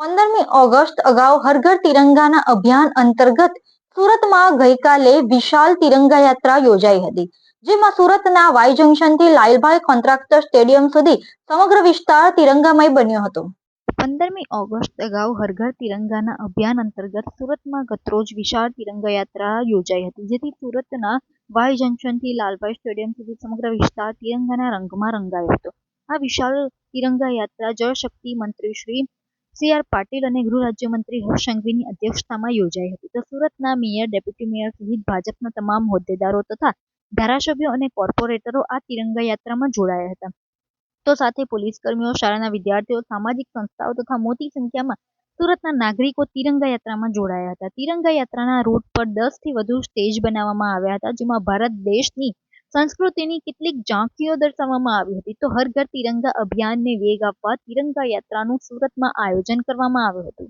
પંદરમી ઓગસ્ટ અગાઉ હર ઘર તિરંગાના અભિયાન અંતર્ગત સુરતમાં ગઈકાલે વિશાળ તિરંગા યાત્રા યોજાઈ હતી, જેમાં સુરતના વાય જંકશનથી લાલભાઈ કોન્ટ્રાક્ટર સ્ટેડિયમ સુધી સમગ્ર વિસ્તાર તિરંગામય બન્યો હતો. પંદરમી ઓગસ્ટ અગાઉ હરઘર તિરંગાના અભિયાન અંતર્ગત સુરતમાં ગતરોજ વિશાળ તિરંગા યાત્રા યોજાઈ હતી, જેથી સુરતના વાય જંકશનથી લાલભાઈ સ્ટેડિયમ સુધી સમગ્ર વિસ્તાર તિરંગાના રંગમાં રંગાયો હતો. આ વિશાળ તિરંગા યાત્રા જળશક્તિ મંત્રી શ્રી સી આર પાટીલ અને ગૃહ રાજ્યમંત્રી હર્ષ સંઘવીની અધ્યક્ષતામાં યોજાઈ હતી. તો સુરતના મેયર, ડેપ્યુટી મેયર સહિત ભાજપના તમામ હોદ્દેદારો તથા ધારાસભ્યો અને કોર્પોરેટરો આ તિરંગા યાત્રામાં જોડાયા હતા. તો સાથે પોલીસ કર્મીઓ શાળાના વિદ્યાર્થીઓ, સામાજિક સંસ્થાઓ તથા મોટી સંખ્યામાં સુરતના નાગરિકો તિરંગા યાત્રામાં જોડાયા હતા. તિરંગા યાત્રાના રૂટ પર દસથી વધુ સ્ટેજ બનાવવામાં આવ્યા હતા, જેમાં ભારત દેશની સંસ્કૃતિની કેટલીક ઝાંખીઓ દર્શાવવામાં આવી હતી. તો હર ઘર તિરંગા અભિયાનને વેગ આપવા તિરંગા યાત્રાનું સુરતમાં આયોજન કરવામાં આવ્યું હતું.